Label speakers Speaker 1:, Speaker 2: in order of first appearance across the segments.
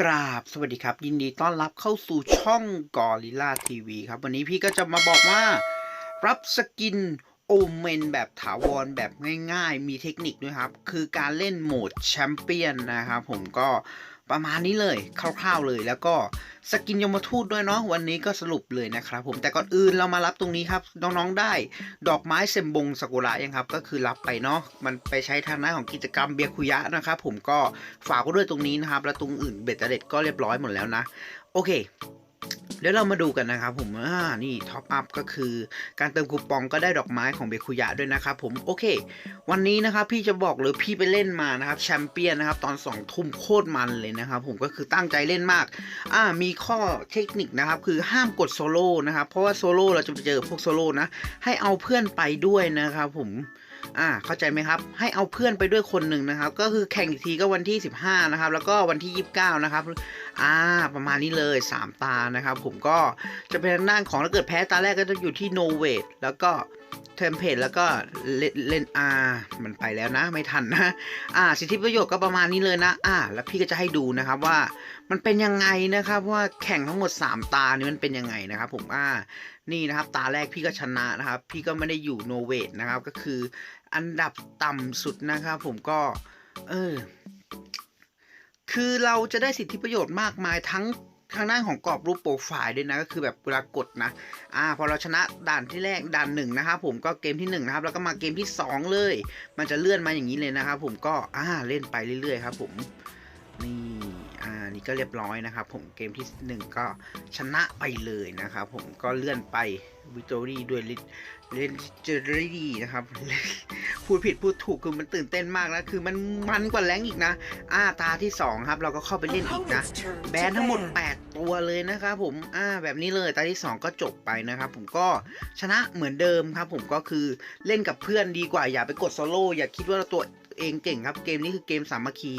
Speaker 1: กราบสวัสดีครับ ยินดีต้อนรับเข้าสู่ช่องกอริล่าทีวีครับ วันนี้พี่ก็จะมาบอกว่ารับสกินโอเมนแบบถาวรแบบง่ายๆ มีเทคนิคด้วยครับ คือการเล่นโหมดแชมเปี้ยนนะครับผมก็ ประมาณนี้เลยคร่าวๆเลย แล้วก็สกินยมทูตด้วยเนาะวันนี้ก็สรุปเลยนะครับผมแต่ก่อนอื่นเรามารับตรงนี้ครับน้องๆได้ ดอกไม้เซมบงสกุระยังครับ ก็คือรับไปเนาะมันไปใช้ทางหน้าของกิจกรรมเบียคุยะนะครับผมก็ฝากไว้ด้วยตรงนี้นะครับ แล้วตรงอื่นเบ็ดเตอร์เด็ดก็เรียบร้อยหมดแล้วนะ โอเค เดี๋ยวเรามาดูกันนะครับผมอ่านี่ท็อปอัพก็คือ การเติมคูปองก็ได้ดอกไม้ของเบคุยะด้วยนะครับผมโอเค วันนี้นะครับพี่จะบอกเลยพี่ไปเล่นมานะครับแชมเปี้ยนนะครับตอนสองทุ่มโคตรมันเลยนะครับผมก็คือตั้งใจเล่นมากอ่ามีข้อเทคนิคนะครับคือห้ามกดโซโล่นะครับเพราะว่าโซโล่เราจะไปเจอพวกโซโล่นะให้เอาเพื่อนไปด้วยนะครับผม อ่าเข้าใจไหมครับ ให้เอาเพื่อนไปด้วยคนหนึ่งนะครับ ก็คือแข่งอีกทีก็วันที่ 15 นะครับ แล้วก็วันที่ 29 นะครับ อ่า ประมาณนี้เลย 3 ตานะครับ ผมก็จะเป็นทางด้านของถ้าเกิดแพ้ตาแรกก็จะอยู่ที่โนเวทแล้วก็ เทมเพลตแล้วก็เลเลนอามันไปแล้วนะ ไม่ทันนะอ่าสิทธิประโยชน์ก็ประมาณนี้เลยนะอ่า แล้วพี่ก็จะให้ดูนะครับว่ามันเป็นยังไงนะครับว่าแข่งทั้งหมด 3 ตานี่มันเป็นยังไงนะครับ ผมอ่านี่นะครับ ตาแรกพี่ก็ชนะนะครับ พี่ก็ไม่ได้อยู่โนเวทนะครับ ก็คืออันดับต่ำสุดนะครับ ผมก็ เออคือเราจะได้สิทธิประโยชน์มากมายทั้ง ทางด้านของกรอบรูปโปรไฟล์ด้วยนะก็คือแบบเวลากดนะอ่าพอเราชนะด่านที่แรกด่านหนึ่งนะครับผมก็เกมที่หนึ่งนะครับแล้วก็มาเกมที่สองเลย มันจะเลื่อนมาอย่างนี้เลยนะครับผมก็อ่าเล่นไปเรื่อยๆครับผมนี่านี่ก็เรียบร้อยนะครับ ผมเกมที่หนึ่งก็ชนะไปเลยนะครับ ผมก็เลื่อนไปวิกตอรี่ด้วยลิเล่นเจอรี่นะครับ พูดผิดพูดถูกคือมันตื่นเต้นมากนะคือมันมันกว่าแรงอีกนะอ่าตาที่สองครับ เราก็เข้าไปเล่นอีกนะ แบนทั้งหมด 8 ตัวเลยนะครับผมอ่าแบบนี้เลยตาที่ 2 ก็จบไปนะครับ ผมก็ชนะเหมือนเดิมครับ ผมก็คือเล่นกับเพื่อนดีกว่าอย่าไปกดโซโล่อย่าคิดว่าตัว เองเก่งครับ เกมนี้คือเกมสามัคคี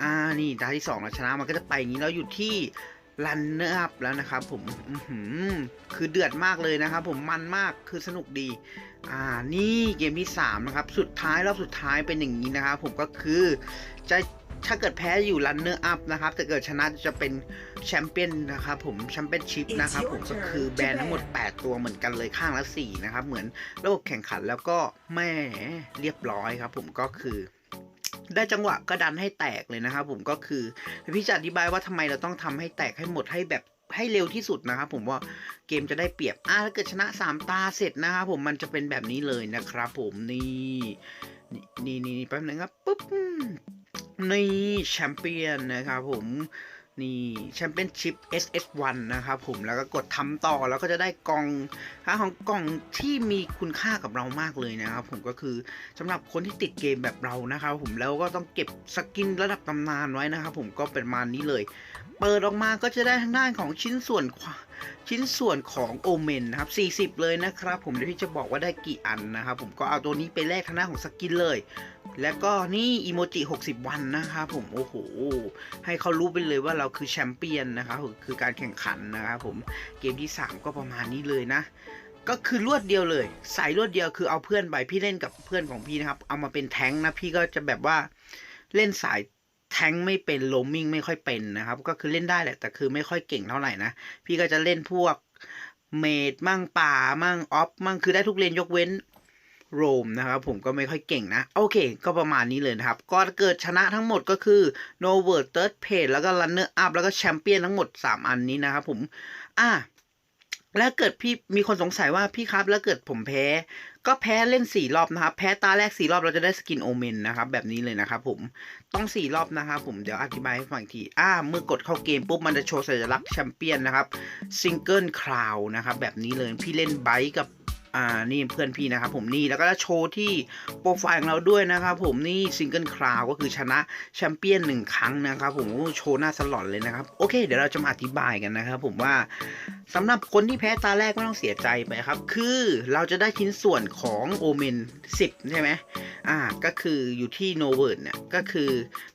Speaker 1: อ่า นี่ตาที่2เราชนะ มันก็จะไปอย่างนี้เราอยู่ที่รันเนอร์อัพแล้วนะครับผมอือหือคือเดือดมากเลยนะครับผมมันมากคือสนุกดี อ่านี่เกมที่ 3 นะครับ สุดท้ายรอบสุดท้ายเป็นอย่างนี้นะครับผมก็คือจะ ถ้าเกิดแพ้อยู่รันเนอร์อัพนะครับแต่เกิดชนะจะเป็นแชมเปี้ยนนะครับผมแชมเปี้ยนชิพนะครับผมก็คือแบนทั้งหมด 8 ตัวเหมือนกันเลยข้างละ4นะครับเหมือนระบบแข่งขันแล้วก็แม่เรียบร้อยครับผมก็คือได้จังหวะก็ดันให้แตกเลยนะครับผมก็คือพี่จะอธิบายว่าทำไมเราต้องทำให้แตกให้หมดให้แบบให้เร็วที่สุดนะครับผมว่าเกมจะได้เปรียบอ่าถ้าเกิดชนะ 3 ตาเสร็จนะครับผมมันจะเป็นแบบนี้เลยนะครับผมนี่นี่นี่นี่แป๊บนึงครับปุ๊บ นี่แชมเปี้ยนนะครับผมนี่แชมเปี้ยนชิพ SS1 นะครับผมแล้วก็กดทำต่อแล้วก็จะได้กล่องค่าของกล่องที่มีคุณค่ากับเรามากเลยนะครับผมก็คือสำหรับคนที่ติดเกมแบบเรานะครับผมแล้วก็ต้องเก็บสกินระดับตำนานไว้นะครับผมก็เป็นมานี้เลย เปิดออกมาก็จะได้ทางด้านของชิ้นส่วนคว ชิ้นส่วนของโอเมนนะครับ40 เลยนะครับ ผมเดี๋ยวพี่จะบอกว่าได้กี่อันนะครับ ผมก็เอาตัวนี้ไปแลกทางด้าของสกินเลย แล้วก็นี่อีโมจิ60 วันนะครับผมโอ้โห ให้เขารู้ไปเลยว่าเราคือแชมเปี้ยนนะครับคือการแข่งขันนะครับผมเกมที่ 3 ก็ประมาณนี้เลยนะก็คือรวดเดียวเลยใส่รวดเดียวคือเอาเพื่อนไปพี่เล่นกับเพื่อนของพี่นะครับ เอามาเป็นแท้งนะพี่ก็จะแบบว่าเล่นสาย แทงไม่เป็นโลมิงไม่ค่อยเป็นนะครับ ก็คือเล่นได้แหละ แต่คือไม่ค่อยเก่งเท่าไหร่นะ พี่ก็จะเล่นพวกเมดมั่งป่ามั่งออฟมั่งคือได้ทุกเลนยกเว้นโรมนะครับผมก็ไม่ค่อยเก่งนะ โอเค ก็ประมาณนี้เลยนะครับ ก็เกิดชนะทั้งหมดก็คือ n o v e r Third Page แล้วก็ Runner Up แล้วก็แชมเปี้ยนทั้งหมด 3 อันนี้นะครับผม อะ แล้วเกิดพี่มีคนสงสัยว่าพี่ครับ แล้วเกิดผมแพ้ ก็แพ้เล่นสี่รอบนะครับ แพ้ตาแรกสี่รอบเราจะได้สกินโอเมนนะครับ แบบนี้เลยนะครับผมต้องสี่รอบนะครับผมเดี๋ยวอธิบายให้ฟังอีกทีอ่าเมื่อกดเข้าเกมปุ๊บมันจะโชว์สัญลักษณ์แชมเปี้ยนนะครับซิงเกิลคลาวนะครับแบบนี้เลยพี่เล่นไบค์กับ อ่านี่เพื่อนพี่นะครับผมนี่แล้วก็จะโชว์ที่โปรไฟล์ของเราด้วยนะครับผมนี่ซิงเกิลคลาวก็คือชนะแชมเปี้ยนหนึ่งครั้งนะครับผมโชว์หน้าสลอนเลยนะครับโอเค เดี๋ยวเราจะมาอธิบายกันนะครับผมว่าสำหรับคนที่แพ้ตาแรกไม่ต้องเสียใจไปครับ คือเราจะได้ชิ้นส่วนของโอเมน10 ใช่ไหมอ่าก็คืออยู่ที่โนเวิร์ดเนี่ยก็คือ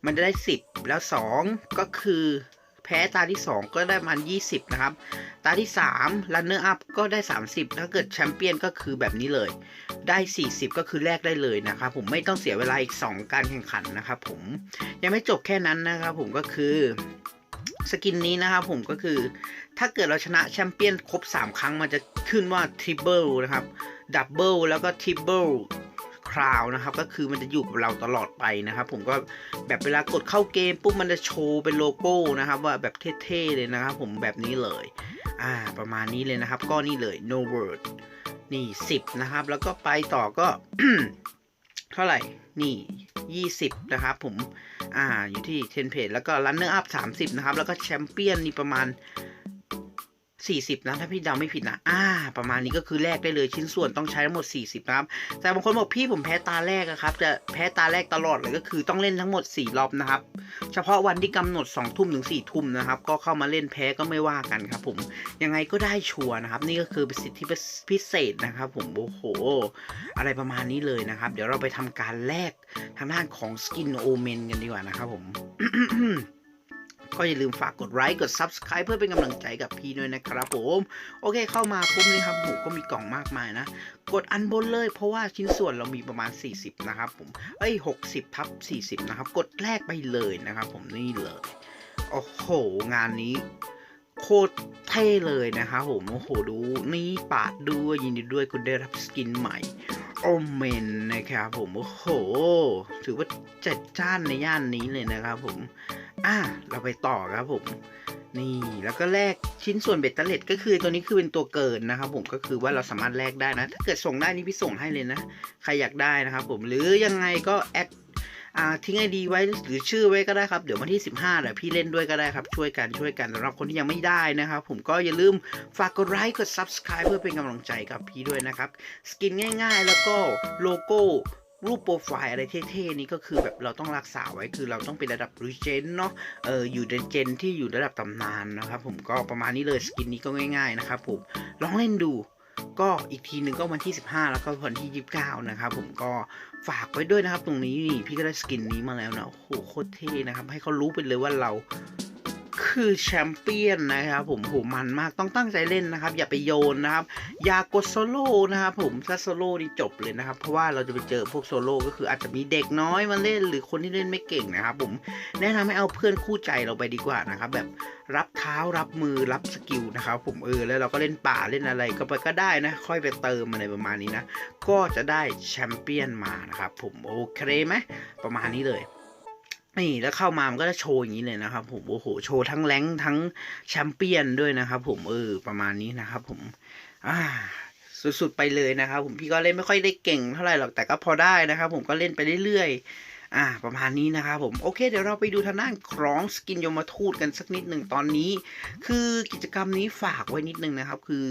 Speaker 1: มันจะได้ 10 แล้ว 2 ก็คือแพ้ตาที่ 2 ก็ได้มัน 20 นะครับ ตาที่3 Runner Up ก็ได้ 30 ถ้าเกิดแชมเปี้ยนก็คือแบบนี้เลย ได้ 40 ก็คือแลกได้เลยนะครับผมไม่ต้องเสียเวลาอีก 2 การแข่งขันนะครับผมยังไม่จบแค่นั้นนะครับผมก็คือสกินนี้นะครับผมก็คือ ถ้าเกิดเราชนะแชมเปี้ยนครบ 3 ครั้งมันจะขึ้นว่าทริปเปิลนะครับดับเบิลแล้วก็ทริปเปิลคราวนะครับก็คือมันจะอยู่กับเราตลอดไปนะครับ ผมก็แบบเวลากดเข้าเกมปุ๊บมันจะโชว์เป็นโลโก้นะครับ ว่าแบบเท่ๆเลยนะครับ ผมแบบนี้เลย อ่า ประมาณนี้เลยนะครับ ก็นี่เลย no word นี่ 10 นะครับ แล้วก็ไปต่อก็ เท่าไหร่ นี่ 20 นะครับผม อ่า อยู่ที่ 10เพจแล้วก็ runner up 30 นะครับ แล้วก็แชมเปี้ยนนี่ประมาณ 40นะถ้าพี่เดาไม่ผิดนะอ่า ประมาณนี้ก็คือแลกได้เลยชิ้นส่วนต้องใช้ทั้งหมด 40นะครับแต่บางคนบอกพี่ผมแพ้ตาแรกอะครับจะแพ้ตาแรกตลอดเลยก็คือต้องเล่นทั้งหมด 4 รอบนะครับ เฉพาะวันที่กำหนด 2 ทุ่มถึง 4 ทุ่มนะครับ ก็เข้ามาเล่นแพ้ก็ไม่ว่ากันครับผมยังไงก็ได้ชัวร์นะครับ นี่ก็คือเป็นสิทธิพิเศษนะครับ ผมโอ้โห อะไรประมาณนี้เลยนะครับ เดี๋ยวเราไปทำการแลกทางด้านของสกินโอเมนกันดีกว่านะครับผม ก็อย่าลืมฝากกดไลค์กด Subscribe เพื่อเป็นกำลังใจกับพี่ด้วยนะครับผมโอเคเข้ามาปุ๊บนี่ครับผมก็มีกล่องมากมายนะ กดอันบนเลยเพราะว่าชิ้นส่วนเรามีประมาณ 40 นะครับผมเอ้ย 60ทับ40 นะครับ กดแรกไปเลยนะครับผมนี่เลยโอ้โห งานนี้โคตรเท่เลยนะครับผมโอ้โหดูนี่ปาดด้วยยินดีด้วยคุณได้รับสกินใหม่โอเมนนะครับผมโอ้โห ถือว่าจัดจ้านในย่านนี้เลยนะครับผม อะเราไปต่อครับผม นี่แล้วก็แลกชิ้นส่วนเบตเตอร์เลตก็คือตัวนี้คือเป็นตัวเกินนะครับ ผมก็คือว่าเราสามารถแลกได้นะ ถ้าเกิดส่งได้นี่พี่ส่งให้เลยนะ ใครอยากได้นะครับผมหรือยังไงก็แอดอ่าทิ้งไอดีไว้หรือชื่อไว้ก็ได้ครับ เดี๋ยววันที่ 15เดี๋ยวพี่เล่นด้วยก็ได้ครับ ช่วยกันช่วยกันสำหรับคนที่ยังไม่ได้นะครับ ผมก็อย่าลืมฝากกดไลค์กด Subscribe เพื่อเป็นกำลังใจกับพี่ด้วยนะครับ สกินง่ายๆ แล้วก็โลโก้ รูปโปรไฟล์อะไรเท่ๆนี้ก็คือแบบเราต้องรักษาไว้คือเราต้องเป็นระดับรีเจนเนาะเอออยู่ในเจนที่อยู่ระดับตำนานนะครับผมก็ประมาณนี้เลยสกินนี้ก็ง่ายๆนะครับผมลองเล่นดูก็อีกทีหนึ่งก็วันที่ 15 แล้วก็วันที่ 29 นะครับผมก็ฝากไว้ด้วยนะครับตรงนี้นี่พี่ก็ได้สกินนี้มาแล้วนะโอ้โหโคตรเท่นะครับ ให้เขารู้ไปเลยว่าเรา คือแชมเปี้ยนนะครับผมโหมันมากต้องตั้งใจเล่นนะครับ อย่าไปโยนนะครับ อย่ากดโซโล่นะครับผมถ้าโซโล่นี่จบเลยนะครับ เพราะว่าเราจะไปเจอพวกโซโล่ก็คืออาจจะมีเด็กน้อยมาเล่น หรือคนที่เล่นไม่เก่งนะครับ ผมแนะนำให้เอาเพื่อนคู่ใจเราไปดีกว่านะครับ แบบรับเท้ารับมือรับสกิลนะครับ ผมเออแล้วเราก็เล่นป่าเล่นอะไรก็ไปก็ได้นะ ค่อยไปเติมอะไรประมาณนี้นะ ก็จะได้แชมเปี้ยนมานะครับ ผมโอเคไหมประมาณนี้เลย นี่แล้วเข้ามามันก็จะโชว์อย่างนี้เลยนะครับผมโอ้โหโชว์ทั้งแรงทั้งแชมเปี้ยนด้วยนะครับ ผมเออประมาณนี้นะครับ ผม อ่า สุดๆไปเลยนะครับ ผมพี่ก็เล่นไม่ค่อยได้เก่งเท่าไหร่หรอกแต่ก็พอได้นะครับ ผมก็เล่นไปเรื่อยๆ อ่าประมาณนี้นะครับผมโอเค เดี๋ยวเราไปดูทางด้านครองสกินยมทูตกันสักนิดหนึ่งตอนนี้ คือกิจกรรมนี้ฝากไว้นิดนึงนะครับ คือ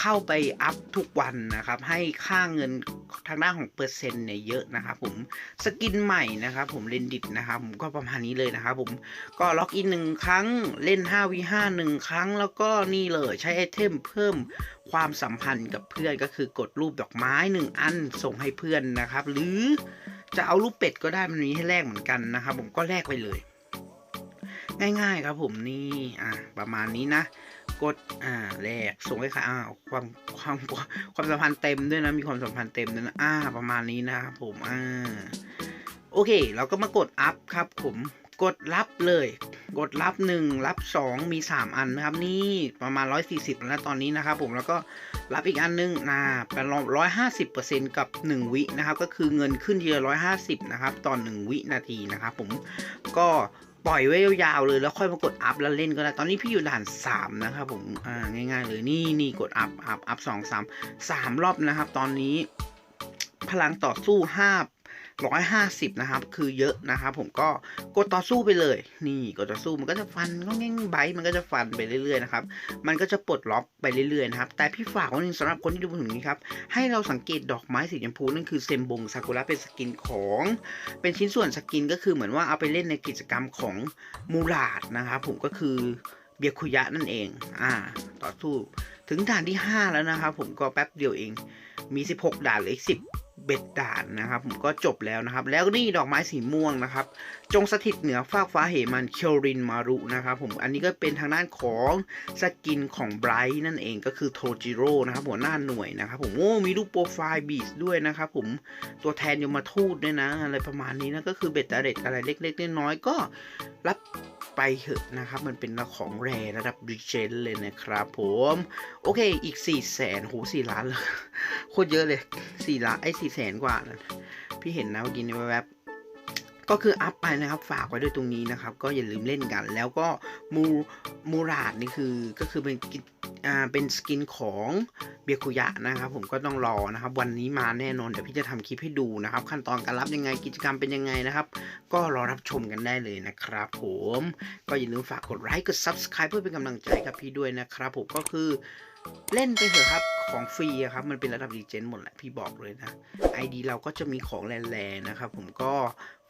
Speaker 1: เข้าไปอัพทุกวันนะครับ ให้ค่าเงินทางด้านของเปอร์เซ็นต์เนี่ยเยอะนะครับผมสกินใหม่นะครับผมเลนดิตนะครับผมก็ประมาณนี้เลยนะครับผมก็ล็อกอินหนึ่งครั้งเล่น 5v5 หนึ่งครั้งแล้วก็นี่เลยใช้ไอเทมเพิ่มความสัมพันธ์กับเพื่อนก็คือกดรูปดอกไม้หนึ่งอันส่งให้เพื่อนนะครับ หรือ จะเอารูปเป็ดก็ได้มันมีให้แลกเหมือนกันนะครับ ผมก็แลกไปเลย ง่ายๆครับผมนี่อ่าประมาณนี้นะกดอ่าแลกส่งให้ใครอ้าวความความความสัมพันธ์เต็มด้วยนะมีความสัมพันธ์เต็มด้วยนะอ่าประมาณนี้นะครับผมอ่าโอเค เราก็มากดอัพครับผมกดรับเลย กดรับ 1 รับ 2 มี 3 อันนะครับ นี่ประมาณ 140แล้วตอนนี้นะครับผมแล้วก็ รับอีกอันนึงนะเป็นร้อยห้าสิบเปอร์เซ็นต์กับ 1 วินะครับ ก็คือเงินขึ้นทีละร้อยห้าสิบนะครับตอน1วินาทีนะครับผมก็ปล่อยไว้ยาวๆเลยแล้วค่อยมากดอัพแล้วเล่นก็ได้ ตอนนี้พี่อยู่ด่าน 3 นะครับผมอ่าง่ายๆเลยนี่นี่กดอัพอัพอัพสองสามสามรอบนะครับ ตอนนี้พลังต่อสู้ห้าร้อยห้าสิบนะครับ คือเยอะนะครับผมก็กดต่อสู้ไปเลย นี่กดต่อสู้มันก็จะฟันก็ง่ายไบมันก็จะฟันไปเรื่อยๆนะครับ มันก็จะปลดล็อกไปเรื่อยๆนะครับ แต่พี่ฝากไว้หนึ่งสำหรับคนที่ดูถึงนี้ครับ ให้เราสังเกตดอกไม้สีชมพูนั่นคือเซมบงซากุระเป็นสกินของ เป็นชิ้นส่วนสกินก็คือเหมือนว่าเอาไปเล่นในกิจกรรมของมูลาดนะครับผมก็คือเบียคุยะนั่นเอง อ่า ต่อสู้ ถึงด่านที่ 5 แล้วนะครับผมก็แป๊บเดียวเอง มี 16 ด่านเหรืออีก 10 เบ็ดด่านนะครับผมก็จบแล้วนะครับ แล้วนี่ดอกไม้สีม่วงนะครับ จงสถิตเหนือฟากฟ้าเหมันเคียวรินมารุนะครับผมอันนี้ก็เป็นทางด้านของสกินของไบรท์นั่นเองก็คือโทจิโร่นะครับหัวหน้าหน่วยนะครับผมโอ้มีรูปโปรไฟล์บีสด้วยนะครับผมตัวแทนยมทูตด้วยนะอะไรประมาณนี้นะก็คือเบ็ดเตเด็ดอะไรเล็กๆน้อยๆก็รับไปเถอะนะครับ มันเป็นของแรระดับดิเจนเลยนะครับผม โอเคอีก4ี่แสนโหสี่ล้านเลย คตรเยอะเลยสี่ล้านไอ้สี่แสนกว่านะพี่เห็นนะเมื่อกี้นี้แวบๆก็คืออัพไปนะครับฝากไว้ด้วยตรงนี้นะครับ ก็อย่าลืมเล่นกัน แล้วก็มูมูราดนี่คือก็คือเป็นอ่าเป็นสกินของเบียคุยะนะครับ ผมก็ต้องรอนะครับ วันนี้มาแน่นอนเดี๋ยวพี่จะทำคลิปให้ดูนะครับ ขั้นตอนการรับยังไงกิจกรรมเป็นยังไงนะครับ ก็รอรับชมกันได้เลยนะครับ ผมก็อย่าลืมฝากกดไลค์กด Subscribe เพื่อเป็นกำลังใจกับพี่ด้วยนะครับ ผมก็คือ เล่นไปเถอะครับของฟรีอะครับมันเป็นระดับดีเจนหมดแหละพี่บอกเลยนะ ID เราก็จะมีของแรงๆนะครับผมก็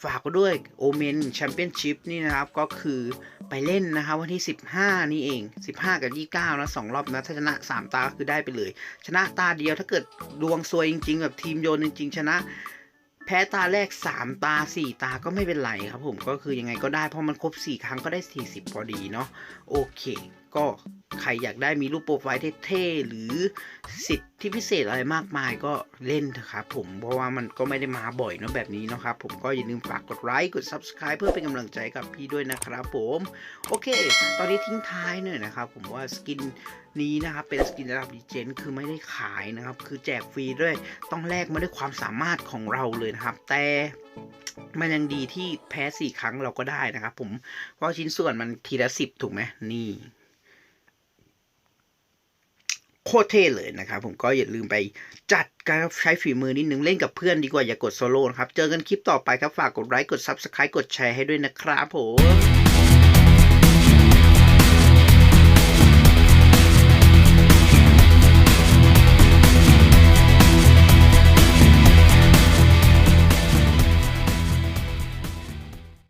Speaker 1: ฝากไว้ด้วยโอเมนแชมเปี้ยนชิพนี่นะครับก็คือไปเล่นนะครับวันที่ 15 นี่เอง 15 กับ 29 นะสองรอบนะถ้าชนะ 3 ตาคือได้ไปเลย ชนะตาเดียวถ้าเกิดดวงซวยจริงๆ แบบทีมโยนจริง ๆ ชนะ แพ้ตาแรก 3 ตา 4 ตาก็ไม่เป็นไรครับผมก็คือยังไงก็ได้เพราะมันครบ 4 ครั้งก็ได้ 40 พอดีเนาะโอเค ก็ใครอยากได้มีรูปโปรไฟล์เท่ๆหรือสิทธิพิเศษอะไรมากมายก็เล่นเถอะครับผมเพราะว่ามันก็ไม่ได้มาบ่อยเนาะแบบนี้นะครับ ผมก็อย่าลืมฝากกดไลค์กด Subscribe เพื่อเป็นกำลังใจกับพี่ด้วยนะครับผมโอเค ตอนนี้ทิ้งท้ายหน่อยนะครับผมว่าสกินนี้นะครับเป็นสกินระดับดีเจนคือไม่ได้ขายนะครับ คือแจกฟรีด้วยต้องแลกมาด้วยความสามารถของเราเลยนะครับ แต่มันยังดีที่แพ้สี่ครั้งเราก็ได้นะครับผมเพราะชิ้นส่วนมันทีละสิบถูกไหมนี่ โคตรเท่เลยนะครับผมก็อย่าลืมไปจัดการใช้ฝีมือนิดนึงเล่นกับเพื่อนดีกว่าอย่ากดโซโล่นะครับ เจอกันคลิปต่อไปครับ ฝากกดไลค์กด Subscribe กดแชร์ให้ด้วยนะครับผม